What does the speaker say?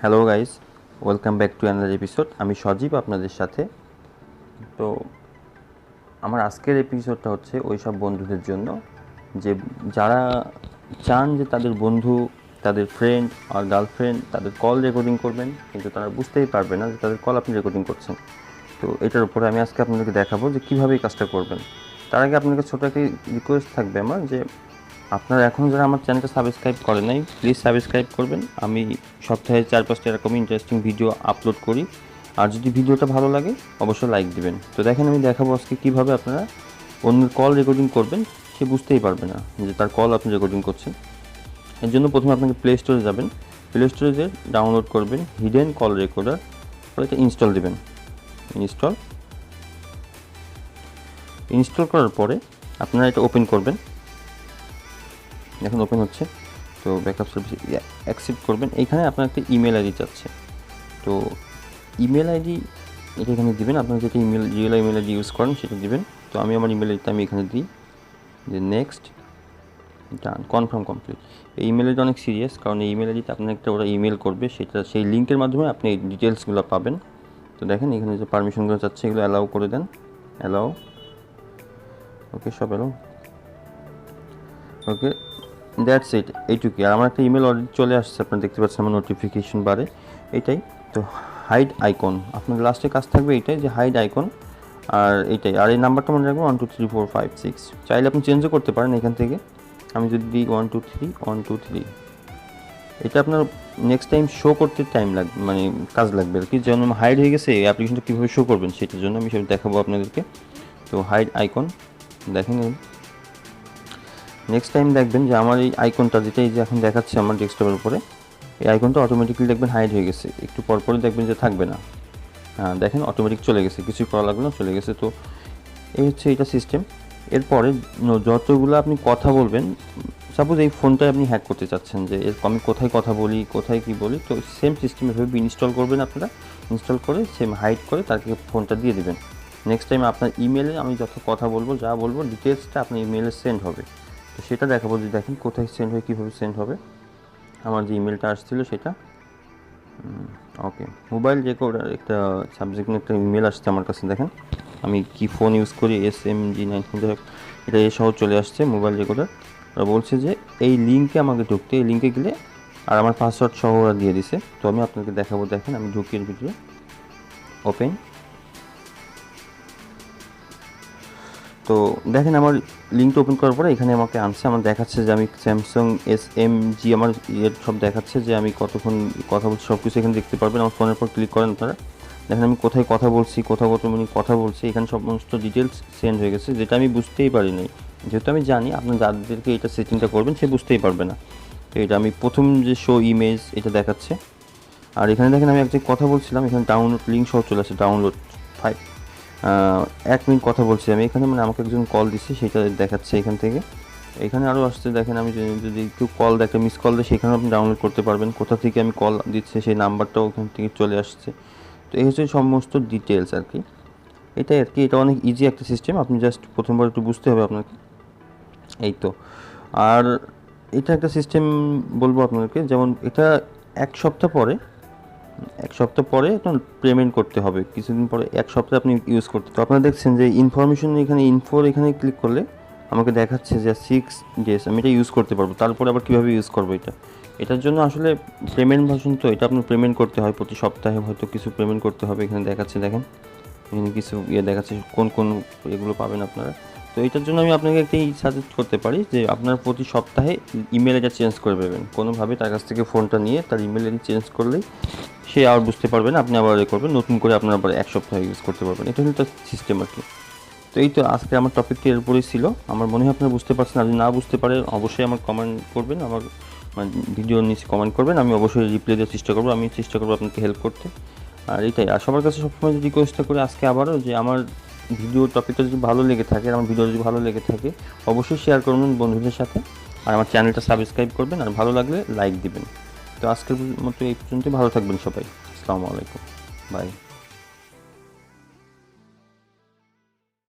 Hello guys welcome back to another episode আমি সজীব আপনাদের সাথে। তো, আমার আজকের এপিসোডটা হচ্ছে ওই সব বন্ধুদের জন্য। যে, যারা চান যে তাদের বন্ধু, তাদের ফ্রেন্ড আর গার্লফ্রেন্ড তাদের কল রেকর্ডিং করবেন, কিন্তু তারা বুঝতেই পারবে না যে তাদের কল আপনি রেকর্ডিং করছেন। তো এটার উপরে আমি আজকে আপনাদেরকে দেখাবো যে কীভাবে এই কাজটা করবেন। তার আগে আপনাদের ছোটো একটা রিকোয়েস্ট থাকবে আমার যে আপনারা এখন যারা আমার চ্যানেলটা সাবস্ক্রাইব করে নাই প্লিজ সাবস্ক্রাইব করবেন। আমি সপ্তাহে চার পাঁচটা এরকম ইন্টারেস্টিং ভিডিও আপলোড করি। আর যদি ভিডিওটা ভালো লাগে, অবশ্যই লাইক দিবেন। তো দেখেন আমি দেখাবো আজকে কীভাবে আপনারা অন্যের কল রেকর্ডিং করবেন, সে বুঝতেই পারবে না যে তার কল আপনি রেকর্ডিং করছেন। এর জন্য প্রথমে আপনাকে প্লে স্টোরে যাবেন। প্লে স্টোরে যে ডাউনলোড করবেন হিডেন কল রেকর্ডার এটা ইনস্টল দেবেন। ইনস্টল। ইনস্টল করার পরে আপনারা এটা ওপেন করবেন। এখন ওপেন হচ্ছে। তো ব্যাকআপ সার্ভিস অ্যাকসেপ্ট করবেন। এইখানে আপনার একটা ইমেল আইডি চাচ্ছে। তো ইমেল আইডি এটা এখানে দিবেন। আপনার যেটা email, real email ID use করেন, সেটা দিবেন। তো আমি আমার ইমেল আইডিটা আমি এখানে দিই। যে নেক্সট, ডান, কনফার্ম কমপ্লিট। এই ইমেল আইডি অনেক সিরিয়াস, কারণ এই ইমেল আইডিতে আপনার একটা ওরা ইমেল করবে। সেটা, সেই লিঙ্কের মাধ্যমে আপনি ডিটেলসগুলো পাবেন। তো দেখেন, এখানে যে পারমিশনগুলো চাচ্ছে, এগুলো অ্যালাউ করে দেন। অ্যালাউ ওকে সব অ্যালাউ ওকে দ্যাটস ইট এইটুকুই। আর আমার একটা ইমেল অলরেডি চলে আসছে, আপনারা দেখতে পাচ্ছেন আমার নোটিফিকেশন বারে এটাই তো হাইড আইকন আপনার লাস্টে কাজ থাকবে এইটাই যে হাইড আইকন আর এইটাই আর এই নাম্বারটা মনে রাখব one two three four five six চাইলে আপনি চেঞ্জও করতে পারেন এখান থেকে। আমি যদি দিই one two three one two three এটা আপনার নেক্সট টাইম শো করতে টাইম লাগবে মানে কাজ লাগবে আর কি। যেমন হাইড হয়ে গেছে, এই অ্যাপ্লিকেশনটা কীভাবে শো করবেন সেটার জন্য আমি সেটা দেখাবো আপনাদেরকে। তো হাইড আইকন দেখেন নেক্সট টাইম দেখবেন যে আমার এই আইকনটা যেটা এই যে এখন দেখাচ্ছে আমার ডেস্কটপের উপরে, এই আইকনটা অটোমেটিক্যালি দেখবেন হাইড হয়ে গেছে। একটু পর পরপরই দেখবেন যে থাকবে না। হ্যাঁ দেখেন অটোমেটিক চলে গেছে, কিছুই করা লাগল না, চলে গেছে। তো এই হচ্ছে এটা সিস্টেম এরপরে যতগুলো আপনি কথা বলবেন সাপোজ এই ফোনটা আপনি হ্যাক করতে চাচ্ছেন যে, এর আমি কোথায় কথা বলি, কোথায় কি বলি, তো সেম সিস্টেম এভাবে ইনস্টল করবেন আপনারা। ইনস্টল করে সেম হাইড করে তাকে ফোনটা দিয়ে দেবেন। নেক্সট টাইম আপনার ইমেলে আমি যত কথা বলব, যা বলব ডিটেলসটা আপনার ইমেলে সেন্ড হবে। তো সেটা দেখাবো যদি দেখেন কোথায় সেন্ড হয়, কীভাবে সেন্ড হবে। আমার যে ইমেলটা আসছিল সেটা। ওকে মোবাইল রেকর্ডার একটা সাবজেক্ট নিয়ে একটা ইমেল আসছে আমার কাছে, দেখেন। আমি কি ফোন ইউজ করি এস এম জি নাইন এটা এ সহ চলে আসছে মোবাইল ওরা বলছে যে এই লিঙ্কে আমাকে ঢুকতে, এই লিঙ্কে গেলে আর আমার পাসওয়ার্ড সহ ওরা দিয়ে দিছে। তো আমি আপনাকে দেখাবো, দেখেন আমি ঢুকিয়ে ভিডিও ওপেন তো দেখেন আমার লিঙ্কটা ওপেন করার পরে এখানে আমাকে আনছে, আমার দেখাচ্ছে যে আমি স্যামসাং এস এম জি আমার ইয়ের সব দেখাচ্ছে যে আমি কতক্ষণ কথা বলছি সব কিছু এখানে দেখতে পারবেন। আমার ফোনের পর ক্লিক করেন আপনারা। দেখেন আমি কোথায় কথা বলছি কোথাও কত মিনিট কথা বলছি, এখানে সমস্ত ডিটেলস সেন্ড হয়ে গেছে, যেটা আমি বুঝতেই পারি নাই যেহেতু আমি জানি আপনার যাদেরকে এটা সেটিংটা করবেন, সে বুঝতেই পারবে না। তো এটা আমি প্রথম যে শো ইমেজ এটা দেখাচ্ছে। আর এখানে দেখেন আমি একটা কথা বলছিলাম, এখানে ডাউনলোড লিঙ্ক সহ চলে আসে ডাউনলোড ফাইভ এক মিনিট কথা বলছি আমি। এখানে মানে আমাকে একজন কল দিচ্ছে সেটা দেখাচ্ছে এখান থেকে। এখানে আরও আসছে, দেখেন আমি যদি- একটু কল দেখে মিস কল দেয়, সেখানেও আপনি ডাউনলোড করতে পারবেন। কোথা থেকে আমি কল দিচ্ছে, সেই নাম্বারটাও ওখান থেকে চলে আসছে। তো এই হচ্ছে সমস্ত ডিটেলস আর কি। এটাই আর কি, এটা অনেক ইজি একটা সিস্টেম আপনি জাস্ট প্রথমবার একটু বুঝতে হবে আপনাকে। এই তো আর এটা একটা সিস্টেম বলব আপনাদেরকে, যেমন এটা এক সপ্তাহ পরে, এক সপ্তাহ পরে আপনার পেমেন্ট করতে হবে। কিছুদিন পরে এক সপ্তাহ আপনি ইউজ করতে, তো আপনারা দেখছেন যে ইনফরমেশন এখানে ইনফোর এখানে ক্লিক করলে আমাকে দেখাচ্ছে যে সিক্স ডেজ আমি এটা ইউজ করতে পারব। তারপরে আবার কীভাবে ইউজ করব এটা? এটার জন্য আসলে পেমেন্ট ভার্সন তো এটা আপনার পেমেন্ট করতে হয়, প্রতি সপ্তাহে হয়তো কিছু পেমেন্ট করতে হবে। এখানে দেখাচ্ছে, দেখেন। এখানে কিছু ইয়ে দেখাচ্ছে, কোন কোন এগুলো পাবেন আপনারা। তো এটার জন্য আমি আপনাকে একটি সাজেস্ট করতে পারি যে আপনার প্রতি সপ্তাহে ইমেল এটা চেঞ্জ করে দেবেন। কোনোভাবে তার কাছ থেকে ফোনটা নিয়ে তার ইমেল আইডি চেঞ্জ করলেই সে আর বুঝতে পারবে না, আপনি আবার এ করবেন, নতুন করে আপনার আবার এক সপ্তাহ ইউজ করতে পারবেন। এটা হলো তার সিস্টেম আর কি। তো এই তো আজকে আমার টপিকটি এর ছিল। আমার মনে হয় আপনারা বুঝতে পারছেন যদি না বুঝতে পারেন অবশ্যই আমার কমেন্ট করবেন, আমার মানে ভিডিও নিচে কমেন্ট করবেন, আমি অবশ্যই রিপ্লাই দেওয়ার চেষ্টা করব, আমি চেষ্টা করব আপনাকে হেল্প করতে। আর এটাই, আর সবার কাছে সবসময় রিকোয়েস্টটা করে আজকে আবারও যে আমার ভিডিও টপিকটা যদি ভালো লেগে থাকে, আমার ভিডিও যদি ভালো লেগে থাকে, অবশ্যই শেয়ার করবেন বন্ধুদের সাথে আর আমার চ্যানেলটা সাবস্ক্রাইব করবেন আর ভালো লাগলে লাইক দিবেন। তো আজকের মতো এই পর্যন্ত ভালো থাকবেন সবাই। আসসালামু আলাইকুম। বাই